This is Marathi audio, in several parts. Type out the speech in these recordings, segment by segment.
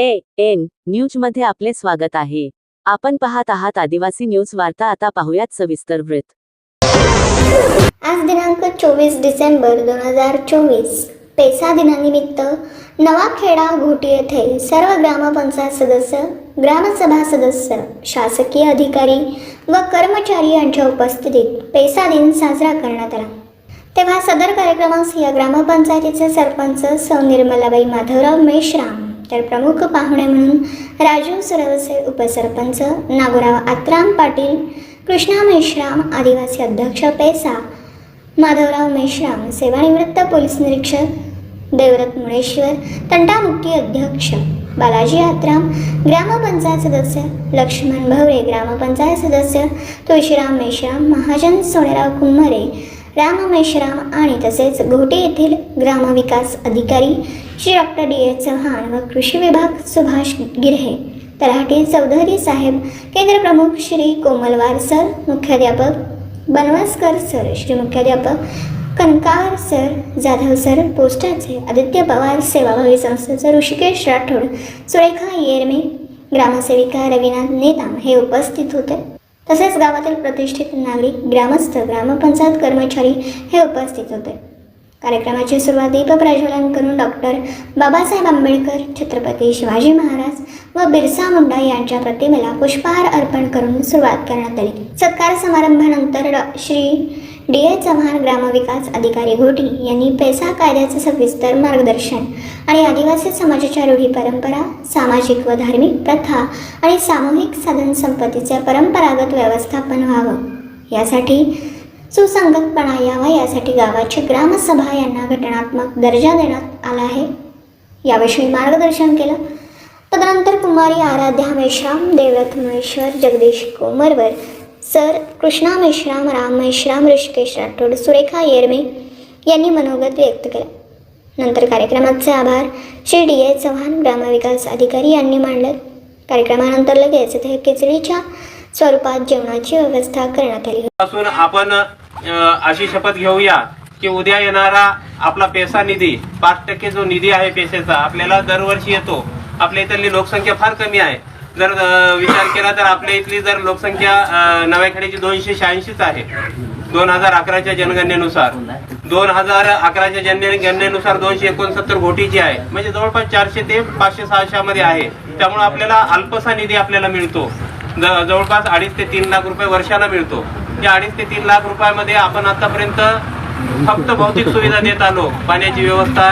ए एन न्यूजमध्ये आपले स्वागत आहे. आपण पाहत आहात आदिवासी न्यूज वार्ता आता पाहूयात सविस्तर वृत्त. आज दिनांक चोवीस डिसेंबर दोन हजार चोवीस पेसा दिनानिमित्त नवाखेडा घोटी येथे सर्व ग्रामपंचायत सदस्य ग्रामसभा सदस्य शासकीय अधिकारी व कर्मचारी यांच्या उपस्थितीत पेसा दिन साजरा करण्यात आला. तेव्हा सदर कार्यक्रमास या ग्रामपंचायतीचे सरपंच सौ निर्मलाबाई माधवराव मेश्राम तर प्रमुख पाहुणे म्हणून राजू सरवसे उपसरपंच नागोराव आत्राम पाटील कृष्णा मेश्राम आदिवासी अध्यक्ष पेसा माधवराव मेश्राम सेवानिवृत्त पोलीस निरीक्षक देवरत मुळेश्वर तंटामुक्ती अध्यक्ष बालाजी आत्राम ग्रामपंचायत सदस्य लक्ष्मण भवरे ग्रामपंचायत सदस्य तुळशीराम मेश्राम महाजन सोनेराव कुंभारे राम मेश्राम आणि तसेच घोटे येथील ग्रामविकास अधिकारी Shri doctor D A Chavan व कृषी विभाग सुभाष गिरहे तलाठी चौधरी साहेब केंद्र प्रमुख श्री कोमलवार सर मुख्याध्यापक बनवासकर सर श्री मुख्याध्यापक कनकार सर जाधव सर पोस्टाचे आदित्य पवार सेवाभावी संस्थेचे ऋषिकेश राठोड सुरेखा येरमे ग्रामसेविका रवीनाथ नेताम हे उपस्थित होते. तसेच गावातील प्रतिष्ठित नागरिक ग्रामस्थ ग्रामपंचायत कर्मचारी हे उपस्थित होते. कार्यक्रमाची सुरुवात दीप प्रज्वलन करून डॉक्टर बाबासाहेब आंबेडकर छत्रपती शिवाजी महाराज व बिरसा मुंडा यांच्या प्रतिमेला पुष्पहार अर्पण करून सुरुवात करण्यात आली. सत्कार समारंभानंतर डॉ. श्री डी ए चव्हाण ग्रामविकास अधिकारी घोटी यांनी पैसा कायद्याचं सविस्तर मार्गदर्शन आणि आदिवासी समाजाच्या रूढी परंपरा सामाजिक व धार्मिक प्रथा आणि सामूहिक साधन संपत्तीचे परंपरागत व्यवस्थापन व्हावं. यासाठी सुसंगतपणा यावा यासाठी गावाची ग्रामसभा यांना घटनात्मक दर्जा देण्यात आला आहे. याविषयी मार्गदर्शन केलं. तदनंतर कुमारी आराध्या मेश्राम देवरथ महेश्वर जगदीश कोमरवर सर कृष्णा मेश्राम राम मेश्राम ऋषिकेश राठोड सुरेखा येरमे यांनी मनोगत व्यक्त केलं. नंतर कार्यक्रमाचे आभार. श्री डी ए चव्हाण ग्रामविकास अधिकारी यांनी मांडले. कार्यक्रमानंतर लगेच ते खिचडीच्या स्वरूपात जेवणाची व्यवस्था करण्यात आली पासून आपण अशी शपथ घेऊया की उद्या येणारा आपला पेसा निधी पाच टक्के जो निधी आहे पेसेचा आपल्याला दरवर्षी येतो. आपल्या इथली लोकसंख्या फार कमी आहे. जर विचार केला तर आपल्या इथली जर लोकसंख्या नव्या नव्याखेड्याची दोनशे शहाऐंशीच आहे. दोन हजार अकराच्या जनगणनेनुसार. दोन हजार अकराच्या जनगणनेनुसार दोनशे एकोणसत्तर कोटीची आहे. म्हणजे जवळपास चारशे ते पाचशे सहाशे आहे. त्यामुळे आपल्याला अल्पसा निधी आपल्याला मिळतो. जवळपास अडीच ते तीन लाख रुपये वर्षाला मिळतो. या अडीच ते तीन लाख रुपयामध्ये आपण आतापर्यंत फक्त भौतिक सुविधा देत आलो. पाण्याची व्यवस्था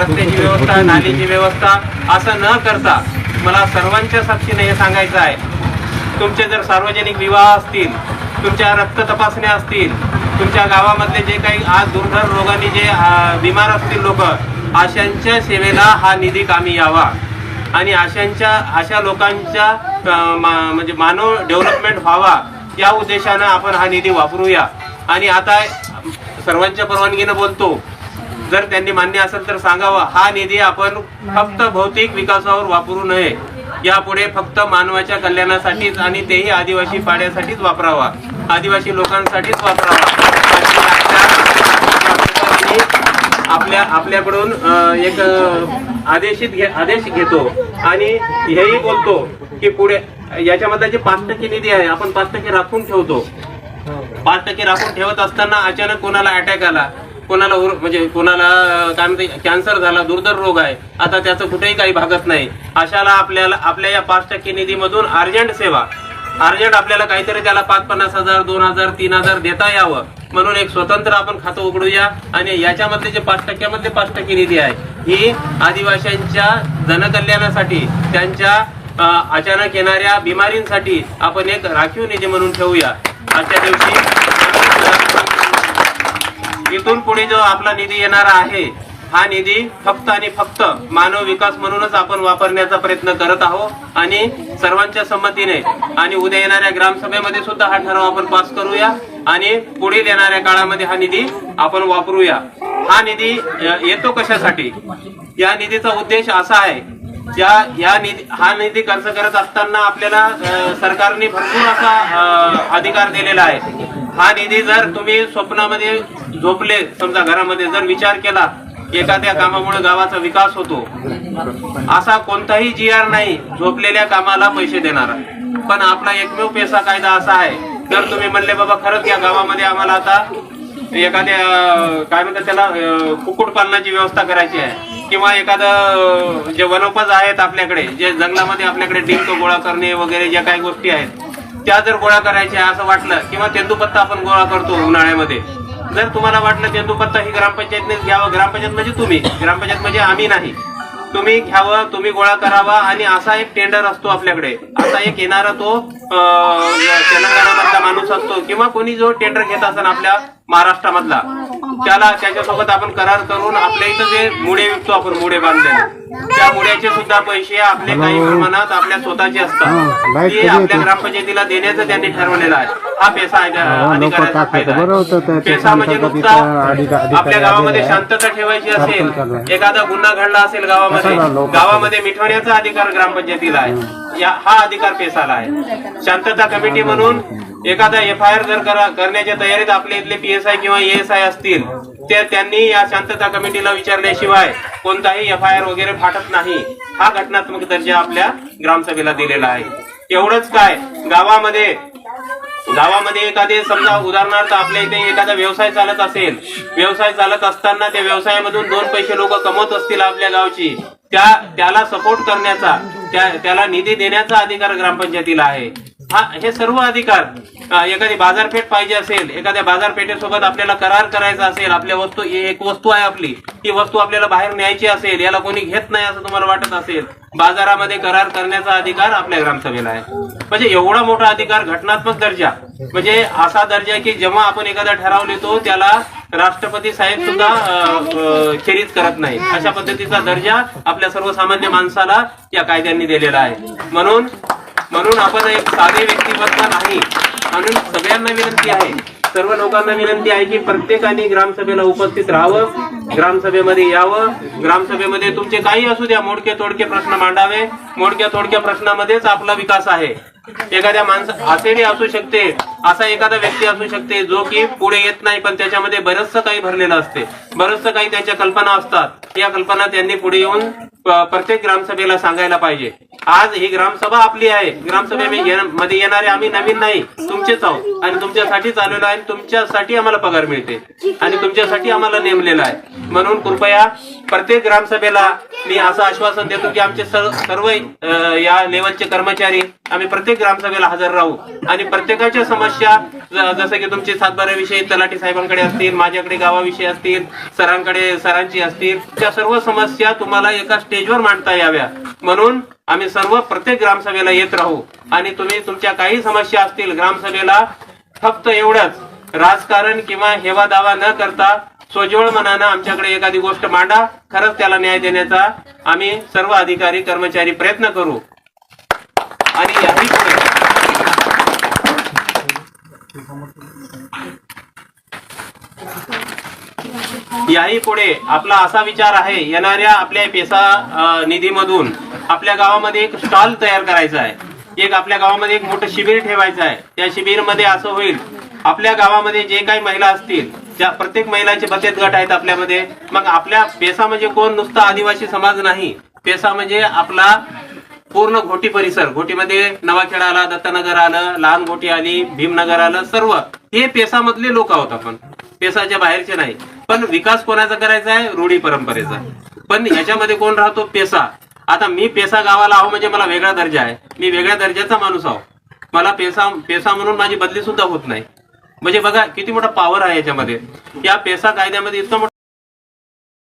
रस्त्याची व्यवस्था नालीची व्यवस्था असं न करता मला सर्वांच्या साक्षीने हे सांगायचं आहे. तुमचे जर सार्वजनिक विवाह असतील तुमच्या रक्त तपासण्या असतील तुमच्या गावामधले जे काही आज दुर्धर रोगांनी जे बिमार असतील लोक अशांच्या सेवेला हा निधी कामी यावा. आणि अशांच्या अशा लोकांच्या मा- म्हणजे मानव डेव्हलपमेंट व्हावा या उद्देशानं आपण हा निधी वापरूया. आणि आता सर्वांच्या परवानगीनं बोलतो जर त्यांनी मान्य असेल तर सांगावं हा निधी आपण फक्त भौतिक विकासावर वापरू नये. यापुढे फक्त मानवाच्या कल्याणासाठीच आणि तेही आदिवासी पाड्यासाठीच वापरावा. आदिवासी लोकांसाठीच वापरावा. आपल्या आपल्याकडून एक आदेशित घे आदेश घेतो. आणि हेही बोलतो की पुढे याच्यामध्ये जे पाच टक्के निधी आहे आपण पाच टक्के राखून ठेवतो. पाच टक्के राखून ठेवत असताना अचानक कोणाला अटॅक आला? कोणाला उर- म्हणजे कोणाला काय म्हणते कॅन्सर झाला दुर्धर रोग आहे आता त्याचं कुठेही काही भागत नाही. अशाला आपल्याला आपल्या या पाच टक्के निधीमधून अर्जंट सेवा अर्जंट आपल्याला काहीतरी त्याला पाच पन्नास हजार दोन हजार तीन हजार देता यावं. म्हणून एक स्वतंत्र आपण खातं उघडूया आणि याच्यामधले जे पाच टक्क्यामधले पाच टक्के निधी आहे ही आदिवासींच्या जनकल्याणासाठी त्यांच्या अचानक येणाऱ्या बिमारींसाठी आपण एक राखीव निधी म्हणून ठेवूया. आजच्या दिवशी इथून पुढे जो आपला निधी येणारा आहे हा निधी फक्त आणि फक्त मानव विकास म्हणूनच आपण वापरण्याचा प्रयत्न करत आहोत आणि सर्वांच्या संमतीने आणि उद्या येणाऱ्या ग्रामसभेमध्ये सुद्धा हा ठराव आपण पास करूया आणि पुढील येणाऱ्या काळामध्ये हा निधी आपण वापरूया. हा निधी येतो कशासाठी? या निधीचा उद्देश असा आहे या या निधी हा निधी खर्च करत असताना आपल्याला सरकारने भरपूर असा अधिकार दिलेला आहे. हा निधी जर तुम्ही स्वप्नामध्ये झोपले समजा घरामध्ये जर विचार केला एखाद्या कामामुळे गावाचा विकास होतो असा कोणताही जी आर नाही झोपलेल्या कामाला पैसे देणारा. पण आपला एकमेव पैसा कायदा असा आहे जर तुम्ही म्हणले बाबा खरंच या गावामध्ये आम्हाला आता एखाद्या काय म्हणतात त्याला कुक्कुटपालनाची व्यवस्था करायची आहे. किंवा एखादं जे वनोपज आहेत आपल्याकडे जे जंगलामध्ये आपल्याकडे डिंक गोळा करणे वगैरे ज्या काही गोष्टी आहेत त्या जर गोळा करायच्या असं वाटलं किंवा तेंदुपत्ता आपण गोळा करतो उन्हाळ्यामध्ये जर तुम्हाला वाटलं तेंदुपत्ता ही ग्रामपंचायतने घ्यावं ग्रामपंचायत म्हणजे तुम्ही ग्रामपंचायत म्हणजे आम्ही नाही. तुम्ही घ्यावं तुम्ही गोळा करावा आणि असा एक टेंडर असतो आपल्याकडे. असा एक येणारा तो तेलंगणामधला माणूस असतो किंवा कोणी जो टेंडर घेत असेल आपल्या महाराष्ट्रामधला. त्याला त्याच्यासोबत आपण करार करून आपल्या इथं जे मुडे विकतो आपण मुडे बांधलेले त्या मुड्याचे सुद्धा पैसे आपले काही प्रमाणात आपल्या स्वतःचे असतात ते आपल्या येते? ग्रामपंचायतीला देण्याचं त्यांनी ठरवलेलं आहे हा पैसा टाकतात. फायदा आहे. पैसा म्हणजे शांतता नुसता आपल्या गावामध्ये. शांतता ठेवायची असेल. एखादा गुन्हा घडला असेल गावामध्ये गावामध्ये मिटवण्याचा अधिकार ग्रामपंचायतीला आहे या हा अधिकार पेसाला आहे शांतता कमिटी म्हणून एखादा एफ आय आर जर करण्याच्या तयारीत आपले इथले पीएसआय किंवा एस आय असतील ते त्यांनी या शांतता कमिटीला विचारल्याशिवाय कोणताही एफ आय आर वगैरे फाटत नाही. हा घटनात्मक दर्जा आपल्या ग्रामसभेला दिलेला आहे. एवढंच काय गावामध्ये गावामध्ये एखादे समजा उदाहरणार्थ आपल्या इथे एखादा व्यवसाय चालत असेल व्यवसाय चालत असताना त्या व्यवसायामधून दोन पैसे लोक कमवत असतील आपल्या गावची त्या त्याला सपोर्ट करण्याचा त्या त्याला निधी देण्याचा अधिकार ग्रामपंचायतीला आहे. हा हे सर्व अधिकार एखादी बाजारपेठ पाहिजे असेल एखाद्या बाजारपेठेसोबत आपल्याला करार करायचा असेल आपल्या वस्तू एक वस्तू आहे आपली ती वस्तू आपल्याला बाहेर न्यायची असेल याला कोणी घेत नाही असं तुम्हाला वाटत असेल बाजारामध्ये करार करण्याचा अधिकार आपल्या ग्रामसभेला आहे. म्हणजे एवढा मोठा अधिकार घटनात्मक दर्जा म्हणजे असा दर्जा की जेव्हा आपण एखादा ठराव लिहितो त्याला राष्ट्रपती साहेब सुद्धा खेरीज करत नाही अशा पद्धतीचा दर्जा आपल्या सर्वसामान्य माणसाला या कायद्यांनी दिलेला आहे. म्हणून म्हणून आपण एक साधे व्यक्तिमत्व नाही म्हणून सगळ्यांना विनंती आहे. सर्व लोकांना विनंती आहे की प्रत्येकाने ग्रामसभेला उपस्थित राहावं ग्रामसभेमध्ये यावं ग्रामसभेमध्ये तुमचे काही असू द्या मोडके तोडके प्रश्न मांडावे. मोडक्या तोडक्या प्रश्नामध्येच आपला विकास आहे. एखाद्या माणसा असेही असू शकते असा एखादा व्यक्ती असू शकते जो की पुढे येत नाही पण त्याच्यामध्ये बरचसं काही भरलेलं असते. बरचसं काही त्याच्या कल्पना असतात. या कल्पना त्यांनी पुढे येऊन प्रत्येक ग्रामसभेला सांगायला पाहिजे. आज ही ग्रामसभा आपली आहे. ग्रामसभेमध्ये येणारे आम्ही नवीन नाही. तुमचेच आहोत. आणि तुमच्यासाठी चाललेलो आहे आणि तुमच्यासाठी आम्हाला पगार मिळते. आणि तुमच्यासाठी आम्हाला नेमलेला आहे. म्हणून कृपया प्रत्येक ग्रामसभेला मी असं आश्वासन देतो की आमचे सर्व या लेवलचे कर्मचारी आम्ही प्रत्येक ग्रामसभेला हजर राहू. आणि प्रत्येकाच्या समस्या जसं की तुमचे सातबाऱ्याविषयी तलाठी साहेबांकडे असतील माझ्याकडे गावाविषयी असतील सरांकडे सरांची असतील त्या सर्व समस्या तुम्हाला एका स्टेजवर मांडता याव्या. म्हणून आम्ही सर्व प्रत्येक ग्रामसभेला येत राहू. आणि तुम्ही तुमच्या काही समस्या असतील ग्रामसभेला फक्त एवढंच. राजकारण किंवा हेवा दावा न करता सोज्वळ मनानं आमच्याकडे एखादी गोष्ट मांडा. खरंच त्याला न्याय देण्याचा आम्ही सर्व अधिकारी कर्मचारी प्रयत्न करू. आणि याही याही पुढे आपला असा विचार आहे येणाऱ्या आपल्या पेसा निधीमधून आपल्या गावामध्ये एक स्टॉल तयार करायचा आहे. एक आपल्या गावामध्ये एक मोठं शिबिर ठेवायचं आहे. त्या शिबिरमध्ये असं होईल आपल्या गावामध्ये जे काही महिला असतील त्या प्रत्येक महिलाचे बचत गट आहेत आपल्यामध्ये. मग आपल्या पेसा म्हणजे कोण? नुसता आदिवासी समाज नाही. पेसा म्हणजे आपला पूर्ण घोटी परिसर. घोटीमध्ये नवाखेडा आला दत्तनगर आलं लहान घोटी आली भीमनगर आलं सर्व. हे पेसामधले लोक आहोत आपण. पेसाच्या बाहेरचे नाही. पण विकास कोणाचा करायचा आहे? रूढी परंपरेचा. पण याच्यामध्ये कोण राहतो? पेसा. आता मी पेसा गावाला आहो म्हणजे मला वेगळा दर्जा आहे. मी वेगळ्या दर्जाचा माणूस आहो. मला पेसा पेसा म्हणून माझी बदली सुद्धा होत नाही. म्हणजे बघा किती मोठा पॉवर आहे याच्यामध्ये. या पेसा कायद्यामध्ये इतका मोठा